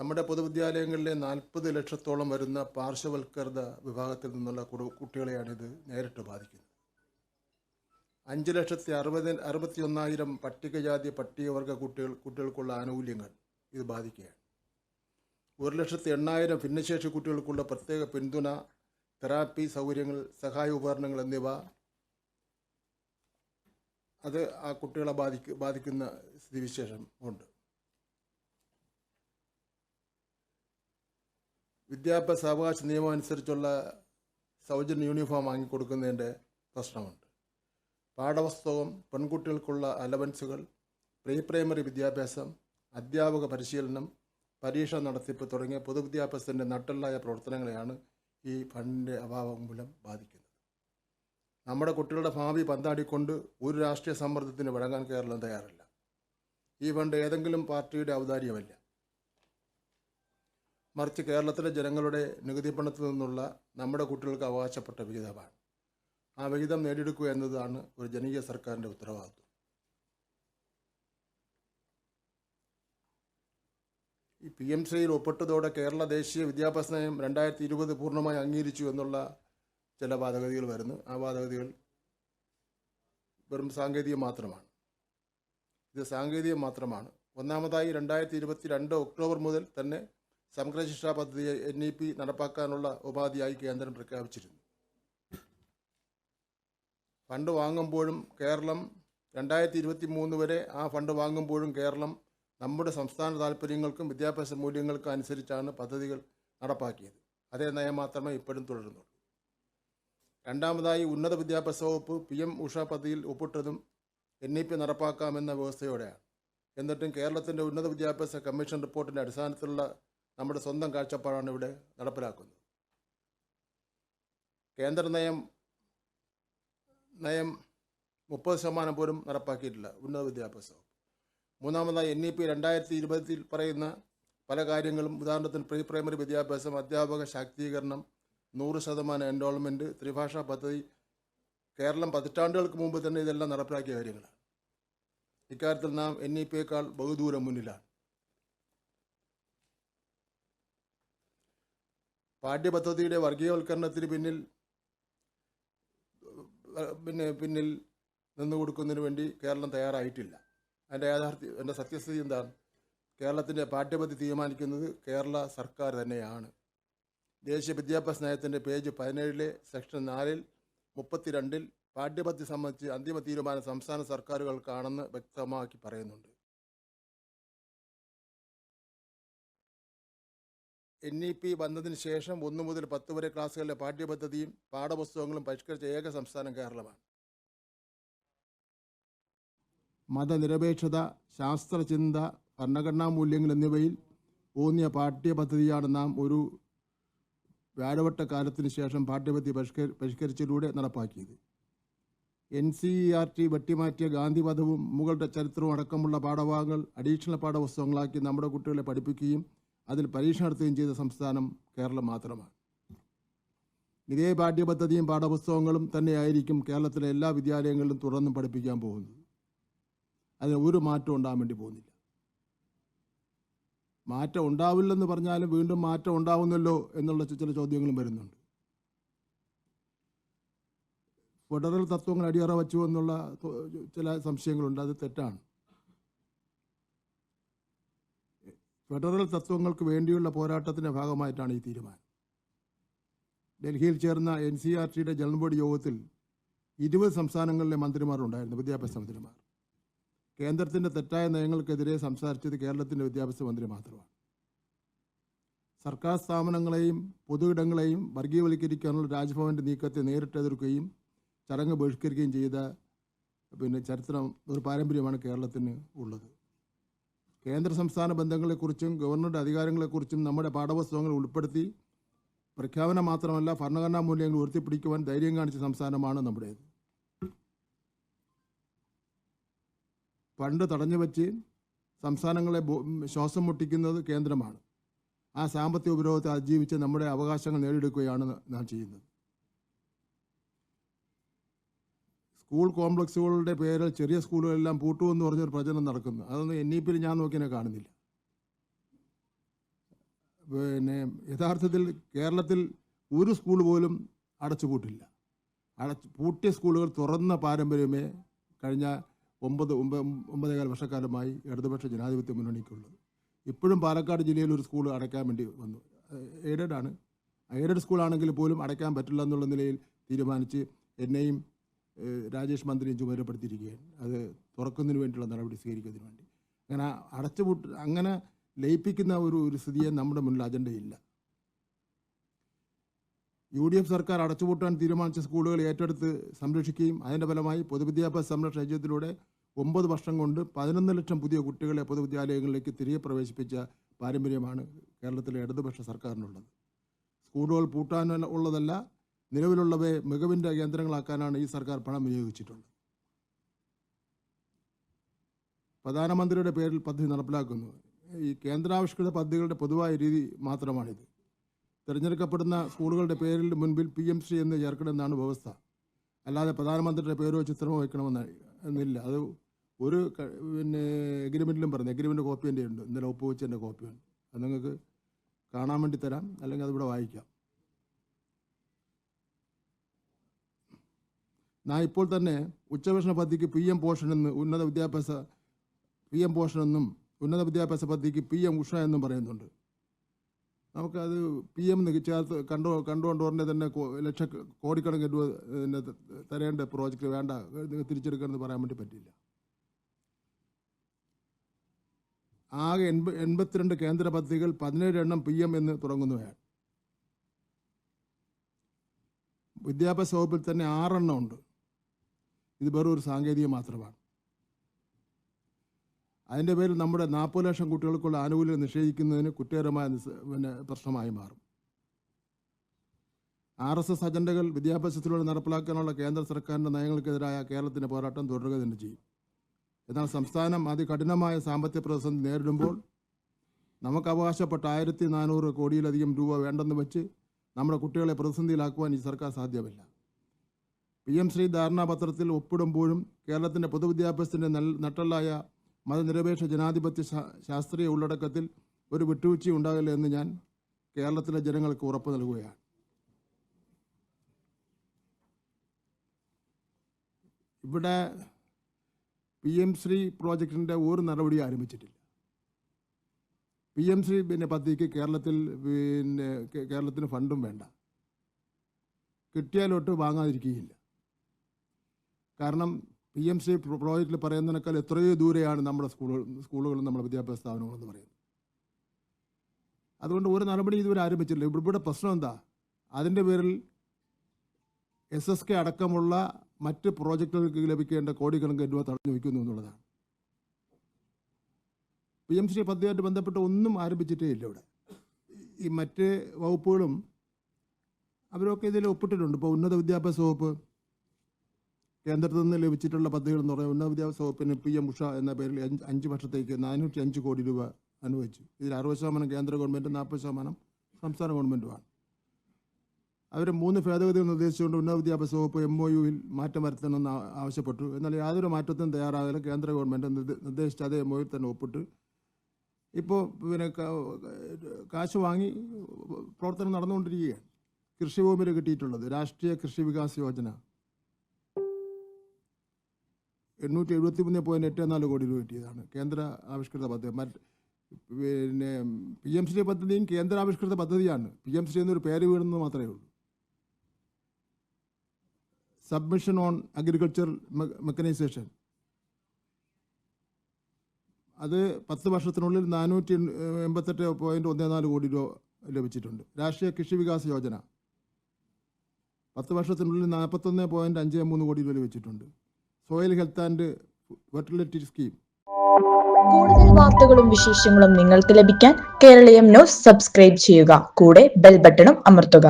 നമ്മുടെ പൊതുവിദ്യാലയങ്ങളിലെ നാൽപ്പത് ലക്ഷത്തോളം വരുന്ന പാർശ്വവൽക്കൃത വിഭാഗത്തിൽ നിന്നുള്ള കുട്ടികളെയാണിത് നേരിട്ട് ബാധിക്കുന്നത്. അഞ്ച് ലക്ഷത്തി അറുപത് അറുപത്തി ഒന്നായിരം പട്ടികജാതി പട്ടികവർഗ കുട്ടികൾ കുട്ടികൾക്കുള്ള ആനുകൂല്യങ്ങൾ ഇത് ബാധിക്കുകയാണ്. ഒരു ലക്ഷത്തി എണ്ണായിരം ഭിന്നശേഷി കുട്ടികൾക്കുള്ള പ്രത്യേക പിന്തുണ തെറാപ്പി സൗകര്യങ്ങൾ സഹായ ഉപകരണങ്ങൾ എന്നിവ അത് ആ കുട്ടികളെ ബാധിക്ക ബാധിക്കുന്ന സ്ഥിതിവിശേഷം ഉണ്ട്. വിദ്യാഭ്യാസ അവകാശ നിയമം അനുസരിച്ചുള്ള സൗജന്യ യൂണിഫോം വാങ്ങിക്കൊടുക്കുന്നതിന്റെ പ്രശ്നമുണ്ട്. പാഠപുസ്തകം പെൺകുട്ടികൾക്കുള്ള അലവൻസുകൾ പ്രീ പ്രൈമറി വിദ്യാഭ്യാസം അധ്യാപക പരിശീലനം പരീക്ഷ നടത്തിപ്പ് തുടങ്ങിയ പൊതുവിദ്യാഭ്യാസത്തിന്റെ നട്ടലായ പ്രവർത്തനങ്ങളെയാണ് ഈ ഫണ്ടിന്റെ അഭാവം മൂലം ബാധിക്കുന്നത്. നമ്മുടെ കുട്ടികളുടെ ഭാവി പന്താടിക്കൊണ്ട് ഒരു രാഷ്ട്രീയ സമ്മർദ്ദത്തിന് വഴങ്ങാൻ കേരളം തയ്യാറല്ല. ഈ ഫണ്ട് ഏതെങ്കിലും പാർട്ടിയുടെ ഔദാര്യമല്ല. മറിച്ച് കേരളത്തിലെ ജനങ്ങളുടെ നികുതി പണത്തിൽ നിന്നുള്ള നമ്മുടെ കുട്ടികൾക്ക് അവകാശപ്പെട്ട വിഹിതമാണ്. ആ വിഹിതം നേടിയെടുക്കുക എന്നതാണ് ഒരു ജനകീയ സർക്കാരിന്റെ ഉത്തരവാദിത്വം. ഈ പി എം സിയിൽ ഒപ്പിട്ടതോടെ കേരള ദേശീയ വിദ്യാഭ്യാസ നയം രണ്ടായിരത്തി ഇരുപത് പൂർണമായി അംഗീകരിച്ചു എന്നുള്ള ചില വാദഗതികൾ വരുന്നു. ആ വാദഗതികൾ വെറും സാങ്കേതികം മാത്രമാണ്. ഇത് സാങ്കേതികം മാത്രമാണ്. ഒന്നാമതായി രണ്ടായിരത്തി ഇരുപത്തി രണ്ട് ഒക്ടോബർ മുതൽ തന്നെ സമഗ്ര ശിക്ഷാ പദ്ധതിയെ എൻ ഇ പി നടപ്പാക്കാനുള്ള ഉപാധിയായി കേന്ദ്രം പ്രഖ്യാപിച്ചിരുന്നു. ഫണ്ട് വാങ്ങുമ്പോഴും കേരളം രണ്ടായിരത്തി ഇരുപത്തി മൂന്ന് വരെ ആ ഫണ്ട് വാങ്ങുമ്പോഴും കേരളം നമ്മുടെ സംസ്ഥാന താല്പര്യങ്ങൾക്കും വിദ്യാഭ്യാസ മൂല്യങ്ങൾക്കും അനുസരിച്ചാണ് പദ്ധതികൾ നടപ്പാക്കിയത്. അതേ നയം മാത്രമേ ഇപ്പോഴും തുടരുന്നുള്ളൂ. രണ്ടാമതായി ഉന്നത വിദ്യാഭ്യാസ വകുപ്പ് പി എം ഉഷ പദ്ധതിയിൽ ഒപ്പിട്ടതും എൻ ഇ പി നടപ്പാക്കാമെന്ന വ്യവസ്ഥയോടെയാണ്. എന്നിട്ടും കേരളത്തിന്റെ ഉന്നത വിദ്യാഭ്യാസ കമ്മീഷൻ റിപ്പോർട്ടിന്റെ അടിസ്ഥാനത്തിലുള്ള നമ്മുടെ സ്വന്തം കാഴ്ചപ്പാടാണ് ഇവിടെ നടപ്പിലാക്കുന്നത്. കേന്ദ്ര നയം നയം മുപ്പത് ശതമാനം പോലും നടപ്പാക്കിയിട്ടില്ല. ഉന്നത വിദ്യാഭ്യാസ മൂന്നാമതായി എൻ ഇ പി രണ്ടായിരത്തി ഇരുപതിൽ പറയുന്ന പല കാര്യങ്ങളും ഉദാഹരണത്തിന് പ്രീ പ്രൈമറി വിദ്യാഭ്യാസം അധ്യാപക ശാക്തീകരണം നൂറ് ശതമാനം എൻറോൾമെന്റ് ത്രിഭാഷാ പദ്ധതി കേരളം പതിറ്റാണ്ടുകൾക്ക് മുമ്പ് തന്നെ ഇതെല്ലാം നടപ്പിലാക്കിയ കാര്യങ്ങളാണ്. ഇക്കാര്യത്തിൽ നാം എൻ ഇ പിയേക്കാൾ ബഹുദൂരം മുന്നിലാണ്. പാഠ്യപദ്ധതിയുടെ വർഗീയവൽക്കരണത്തിന് പിന്നിൽ പിന്നെ പിന്നിൽ നിന്നു കൊടുക്കുന്നതിന് വേണ്ടി കേരളം തയ്യാറായിട്ടില്ല. അതിന്റെ യാഥാർത്ഥ്യം എന്റെ സത്യസ്ഥിതി എന്താണ്? കേരളത്തിന്റെ പാഠ്യപദ്ധതി തീരുമാനിക്കുന്നത് കേരള സർക്കാർ തന്നെയാണ്. ദേശീയ വിദ്യാഭ്യാസ നയത്തിന്റെ പേജ് പതിനേഴിലെ സെക്ഷൻ നാലിൽ മുപ്പത്തിരണ്ടിൽ പാഠ്യപദ്ധതി സംബന്ധിച്ച് അന്തിമ തീരുമാനം സംസ്ഥാന സർക്കാരുകൾക്കാണെന്ന് വ്യക്തമാക്കി പറയുന്നുണ്ട്. എൻ ഇ പി വന്നതിന് ശേഷം ഒന്നു മുതൽ പത്ത് വരെ ക്ലാസ്സുകളിലെ പാഠ്യപദ്ധതിയും പാഠപുസ്തകങ്ങളും പരിഷ്കരിച്ച ഏക സംസ്ഥാനം കേരളമാണ്. മതനിരപേക്ഷത ശാസ്ത്രചിന്ത ഭരണഘടനാ മൂല്യങ്ങൾ എന്നിവയിൽ ഊന്നിയ പാഠ്യപദ്ധതിയാണ് നാം ഒരു വ്യാഴവട്ട കാലത്തിന് ശേഷം പാഠ്യപദ്ധതി പരിഷ്കരി പരിഷ്കരിച്ചതിലൂടെ നടപ്പാക്കിയത്. N C E R T വെട്ടിമാറ്റിയ ഗാന്ധിവധവും മുകളുടെ ചരിത്രവും അടക്കമുള്ള പാഠഭാഗങ്ങൾ അഡീഷണൽ പാഠപുസ്തകങ്ങളാക്കി നമ്മുടെ കുട്ടികളെ പഠിപ്പിക്കുകയും അതിൽ പരീക്ഷ നടത്തുകയും ചെയ്ത സംസ്ഥാനം കേരളം മാത്രമാണ്. ഇതേ പാഠ്യപദ്ധതിയും പാഠപുസ്തകങ്ങളും തന്നെയായിരിക്കും കേരളത്തിലെ എല്ലാ വിദ്യാലയങ്ങളിലും തുടർന്നും പഠിപ്പിക്കാൻ പോകുന്നത്. അതിന് ഒരു മാറ്റം ഉണ്ടാകാൻ വേണ്ടി പോകുന്നില്ല. മാറ്റം ഉണ്ടാവില്ലെന്ന് പറഞ്ഞാലും വീണ്ടും മാറ്റം ഉണ്ടാവുന്നല്ലോ എന്നുള്ള ചില ചോദ്യങ്ങളും വരുന്നുണ്ട്. ഫെഡറൽ തത്വങ്ങൾ അടിയറ വച്ചു എന്നുള്ള ചില സംശയങ്ങളുണ്ട്. അത് തെറ്റാണ്. ഫെഡറൽ തത്വങ്ങൾക്ക് വേണ്ടിയുള്ള പോരാട്ടത്തിന്റെ ഭാഗമായിട്ടാണ് ഈ തീരുമാനം. ഡൽഹിയിൽ ചേർന്ന എൻ സി ആർ ടിയുടെ ജനറൽ ബോഡി യോഗത്തിൽ ഇരുപത് സംസ്ഥാനങ്ങളിലെ മന്ത്രിമാരുണ്ടായിരുന്നു വിദ്യാഭ്യാസ മന്ത്രിമാർ. കേന്ദ്രത്തിന്റെ തെറ്റായ നയങ്ങൾക്കെതിരെ സംസാരിച്ചത് കേരളത്തിന്റെ വിദ്യാഭ്യാസ മന്ത്രി മാത്രമാണ്. സർക്കാർ സ്ഥാപനങ്ങളെയും പൊതു ഇടങ്ങളെയും വർഗീയവൽക്കരിക്കാനുള്ള രാജ്ഭവന്റെ നീക്കത്തെ നേരിട്ട് എതിർക്കുകയും ചടങ്ങ് ബഹിഷ്കരിക്കുകയും ചെയ്ത പിന്നെ ചരിത്രം ഒരു പാരമ്പര്യമാണ് കേരളത്തിന് ഉള്ളത്. കേന്ദ്ര സംസ്ഥാന ബന്ധങ്ങളെക്കുറിച്ചും ഗവർണറുടെ അധികാരങ്ങളെക്കുറിച്ചും നമ്മുടെ പാഠപുസ്തകങ്ങൾ ഉൾപ്പെടുത്തി പ്രഖ്യാപനം മാത്രമല്ല ഭരണഘടനാ മൂല്യങ്ങൾ ഉയർത്തിപ്പിടിക്കുവാൻ ധൈര്യം കാണിച്ച സംസ്ഥാനമാണ് നമ്മുടേത്. പണ്ട് തടഞ്ഞു വച്ച് സംസ്ഥാനങ്ങളെ ശ്വാസം മുട്ടിക്കുന്നത് കേന്ദ്രമാണ്. ആ സാമ്പത്തിക ഉപരോധത്തെ അതിജീവിച്ച് നമ്മുടെ അവകാശങ്ങൾ നേടിയെടുക്കുകയാണ് നാം ചെയ്യുന്നത്. സ്കൂൾ കോംപ്ലക്സുകളുടെ പേരിൽ ചെറിയ സ്കൂളുകളെല്ലാം പൂട്ടു പൂട്ടുമെന്ന് പറഞ്ഞൊരു പ്രചരണം നടക്കുന്നു. അതൊന്നും എൻ ഇ പിയിൽ ഞാൻ നോക്കിനെ കാണുന്നില്ല. പിന്നെ യഥാർത്ഥത്തിൽ കേരളത്തിൽ ഒരു സ്കൂൾ പോലും അടച്ചുപൂട്ടില്ല അടച്ച് പൂട്ടിയ സ്കൂളുകൾ തുറന്ന പാരമ്പര്യമേ കഴിഞ്ഞ ഒമ്പത് ഒമ്പത് ഒമ്പതേകാൽ വർഷക്കാലമായി ഇടതുപക്ഷ ജനാധിപത്യ മുന്നണിക്കുള്ളത്. ഇപ്പോഴും പാലക്കാട് ജില്ലയിൽ ഒരു സ്കൂൾ അടയ്ക്കാൻ വേണ്ടി വന്നു. എയ്ഡഡ് ആണ് എയ്ഡഡ് സ്കൂളാണെങ്കിൽ പോലും അടയ്ക്കാൻ പറ്റില്ല എന്നുള്ള നിലയിൽ തീരുമാനിച്ച് എന്നെയും രാജേഷ് മന്ത്രിയും ചുമതലപ്പെടുത്തിയിരിക്കുകയാണ് അത് തുറക്കുന്നതിന് വേണ്ടിയുള്ള നടപടി സ്വീകരിക്കുന്നതിന് വേണ്ടി. അങ്ങനെ അടച്ചുപൂട്ട് അങ്ങനെ ലയിപ്പിക്കുന്ന ഒരു ഒരു സ്ഥിതിയെ നമ്മുടെ മുന്നിൽ അജണ്ടയില്ല. യു ഡി എഫ് സർക്കാർ അടച്ചുപൂട്ടാൻ തീരുമാനിച്ച സ്കൂളുകൾ ഏറ്റെടുത്ത് സംരക്ഷിക്കുകയും അതിന്റെ ഫലമായി പൊതുവിദ്യാഭ്യാസ സംരക്ഷണ യജ്ഞത്തിലൂടെ ഒമ്പത് വർഷം കൊണ്ട് പതിനൊന്ന് ലക്ഷം പുതിയ കുട്ടികളെ പൊതുവിദ്യാലയങ്ങളിലേക്ക് തിരികെ പ്രവേശിപ്പിച്ച പാരമ്പര്യമാണ് കേരളത്തിലെ ഇടതുപക്ഷ സർക്കാരിനുള്ളത്. സ്കൂളുകൾ പൂട്ടാൻ ഉള്ളതല്ല നിലവിലുള്ളവയെ മികവിന്റെ കേന്ദ്രങ്ങളാക്കാനാണ് ഈ സർക്കാർ പണം വിനിയോഗിച്ചിട്ടുള്ളത്. പ്രധാനമന്ത്രിയുടെ പേരിൽ പദ്ധതി നടപ്പിലാക്കുന്നു. ഈ കേന്ദ്രാവിഷ്കൃത പദ്ധതികളുടെ പൊതുവായ രീതി മാത്രമാണിത്. തിരഞ്ഞെടുക്കപ്പെടുന്ന സ്കൂളുകളുടെ പേരിൽ മുൻപിൽ പി എം ശ്രീ എന്ന് ചേർക്കണമെന്നാണ് വ്യവസ്ഥ. അല്ലാതെ പ്രധാനമന്ത്രിയുടെ പേരോ ചിത്രമോ വയ്ക്കണമെന്ന് എന്നില്ല. അത് ഒരു പിന്നെ എഗ്രിമെന്റിലും പറഞ്ഞു. എഗ്രിമെന്റ് കോപ്പി എന്റെ ഉണ്ട് ഇന്നലെ ഒപ്പുവെച്ചതിന്റെ കോപ്പിയുണ്ട് അത് നിങ്ങൾക്ക് കാണാൻ വേണ്ടി തരാം. അല്ലെങ്കിൽ അതിവിടെ വായിക്കാം. ഞാൻ ഇപ്പോൾ തന്നെ ഉച്ചഭക്ഷണ പദ്ധതിക്ക് പി എം പോഷൻ എന്ന് ഉന്നത വിദ്യാഭ്യാസ പി എം പോഷൻ എന്നും ഉന്നത വിദ്യാഭ്യാസ പദ്ധതിക്ക് പി എം ഉഷ എന്നും പറയുന്നുണ്ട്. നമുക്കത് പി എം എന്ന് ചേർത്ത് കണ്ടു കണ്ടുകൊണ്ട് ഉടനെ തന്നെ ലക്ഷ കോടിക്കണക്കിന് രൂപ തരേണ്ട പ്രോജക്റ്റ് വേണ്ട തിരിച്ചെടുക്കണമെന്ന് പറയാൻ വേണ്ടി പറ്റില്ല ആകെ എൺപ എൺപത്തിരണ്ട് കേന്ദ്ര പദ്ധതികൾ പതിനേഴ് എണ്ണം പി എം എന്ന് തുടങ്ങുന്നവയാണ്. വിദ്യാഭ്യാസ വകുപ്പിൽ തന്നെ ആറെണ്ണം ഉണ്ട്. ഇത് വെറും ഒരു സാങ്കേതികം മാത്രമാണ്. അതിന്റെ പേരിൽ നമ്മുടെ നാൽപ്പത് ലക്ഷം കുട്ടികൾക്കുള്ള ആനുകൂല്യം നിഷേധിക്കുന്നതിന് കുറ്റകരമായ പിന്നെ പ്രശ്നമായി മാറും. ആർ എസ് എസ് അജണ്ടകൾ വിദ്യാഭ്യാസത്തിലൂടെ നടപ്പിലാക്കാനുള്ള കേന്ദ്ര സർക്കാരിന്റെ നയങ്ങൾക്കെതിരായ കേരളത്തിന്റെ പോരാട്ടം തുടരുക തന്നെ ചെയ്യും. എന്നാൽ സംസ്ഥാനം അതികഠിനമായ സാമ്പത്തിക പ്രതിസന്ധി നേരിടുമ്പോൾ നമുക്ക് അവകാശപ്പെട്ട ആയിരത്തി നാനൂറ് കോടിയിലധികം രൂപ വേണ്ടെന്ന് വെച്ച് നമ്മുടെ കുട്ടികളെ പ്രതിസന്ധിയിലാക്കുവാൻ ഈ സർക്കാർ സാധ്യമല്ല. പി എം ശ്രീ ധാരണാപത്രത്തിൽ ഒപ്പിടുമ്പോഴും കേരളത്തിന്റെ പൊതുവിദ്യാഭ്യാസത്തിന്റെ നട്ടലായ മതനിരപേക്ഷ ജനാധിപത്യ ശാസ്ത്രീയ ഉള്ളടക്കത്തിൽ ഒരു വിട്ടുവീഴ്ച ഉണ്ടാകില്ല എന്ന് ഞാൻ കേരളത്തിലെ ജനങ്ങൾക്ക് ഉറപ്പ് നൽകുകയാണ്. ഇവിടെ പി എം ശ്രീ പ്രോജക്റ്റിന്റെ ഒരു നടപടിയും ആരംഭിച്ചിട്ടില്ല. പി എം ശ്രീ പിന്നെ പദ്ധതിക്ക് കേരളത്തിൽ പിന്നെ കേരളത്തിന് ഫണ്ടും വേണ്ട. കിട്ടിയാലൊട്ട് വാങ്ങാതിരിക്കുകയില്ല. കാരണം പി എം സി പ്രോജക്റ്റിൽ പറയുന്നതിനേക്കാൾ എത്രയോ ദൂരെയാണ് നമ്മുടെ സ്കൂളുകൾ സ്കൂളുകളും നമ്മുടെ വിദ്യാഭ്യാസ സ്ഥാപനങ്ങളെന്ന് പറയുന്നത്. അതുകൊണ്ട് ഒരു നടപടി ഇതുവരെ ആരംഭിച്ചില്ല ഇവിടെ ഇവിടെ പ്രശ്നം എന്താ? അതിന്റെ പേരിൽ എസ് എസ് കെ അടക്കമുള്ള മറ്റ് പ്രോജക്റ്റുകൾക്ക് ലഭിക്കേണ്ട കോടിക്കണക്കിന് രൂപ തടഞ്ഞു വയ്ക്കുന്നു എന്നുള്ളതാണ്. പി എം സി പദ്ധതിയായിട്ട് ബന്ധപ്പെട്ട് ഒന്നും ആരംഭിച്ചിട്ടേ ഇല്ല ഇവിടെ. ഈ മറ്റ് വകുപ്പുകളും അവരൊക്കെ ഇതിൽ ഒപ്പിട്ടിട്ടുണ്ട്. ഇപ്പോൾ ഉന്നത വിദ്യാഭ്യാസ വകുപ്പ് കേന്ദ്രത്തിൽ നിന്ന് ലഭിച്ചിട്ടുള്ള പദ്ധതികൾ എന്ന് പറഞ്ഞാൽ ഉന്നത വിദ്യാഭ്യാസ വകുപ്പിന് പി എം ഉഷ എന്ന പേരിൽ അഞ്ച് വർഷത്തേക്ക് നാനൂറ്റി അഞ്ച് കോടി രൂപ അനുവദിച്ചു. ഇതിൽ അറുപത് ശതമാനം കേന്ദ്ര ഗവൺമെന്റ് നാൽപ്പത് ശതമാനം സംസ്ഥാന ഗവൺമെന്റുമാണ് അവർ മൂന്ന് ഭേദഗതികൾ നിർദ്ദേശിച്ചുകൊണ്ട് ഉന്നത വിദ്യാഭ്യാസ വകുപ്പ് എം ഒ യുവിൽ മാറ്റം വരുത്തണമെന്ന് ആവശ്യപ്പെട്ടു. എന്നാൽ യാതൊരു മാറ്റത്തിനും തയ്യാറാകില്ല കേന്ദ്ര ഗവൺമെന്റ് നിർദ്ദേ- നിർദ്ദേശിച്ച അതേ എം ഒ തന്നെ ഒപ്പിട്ട്. ഇപ്പോൾ പിന്നെ കാശ് വാങ്ങി പ്രവർത്തനം നടന്നുകൊണ്ടിരിക്കുകയാണ്. കൃഷിഭൂമിയിൽ കിട്ടിയിട്ടുള്ളത്. രാഷ്ട്രീയ കൃഷി വികാസ് യോജന. എണ്ണൂറ്റി എഴുപത്തി മൂന്ന് പോയിന്റ് എട്ട് നാല് കോടി രൂപ കിട്ടിയതാണ്. കേന്ദ്ര ആവിഷ്കൃത പദ്ധതി. മറ്റ് പിന്നെ പി എം ശ്രീ പദ്ധതിയും കേന്ദ്രാവിഷ്കൃത പദ്ധതിയാണ്. പി എം ശ്രീ എന്നൊരു പേര് വീഴുന്നത് മാത്രമേ ഉള്ളൂ. സബ്മിഷൻ ഓൺ അഗ്രികൾച്ചർ മെക്കനൈസേഷൻ അത് പത്ത് വർഷത്തിനുള്ളിൽ നാനൂറ്റി എൺപത്തെട്ട് പോയിന്റ് ഒന്നേ നാല് കോടി രൂപ ലഭിച്ചിട്ടുണ്ട്. രാഷ്ട്രീയ കൃഷി വികാസ് യോജന. പത്ത് വർഷത്തിനുള്ളിൽ നാൽപ്പത്തൊന്ന് പോയിന്റ് അഞ്ച് മൂന്ന് കോടി രൂപ ലഭിച്ചിട്ടുണ്ട്. Soil health and fertility scheme. കൂടുതൽ വാർത്തകളും വിശേഷങ്ങളും നിങ്ങൾക്ക് ലഭിക്കാൻ കേരളീയം ന്യൂസ് സബ്സ്ക്രൈബ് ചെയ്യുക. കൂടെ ബെൽ ബട്ടണും അമർത്തുക.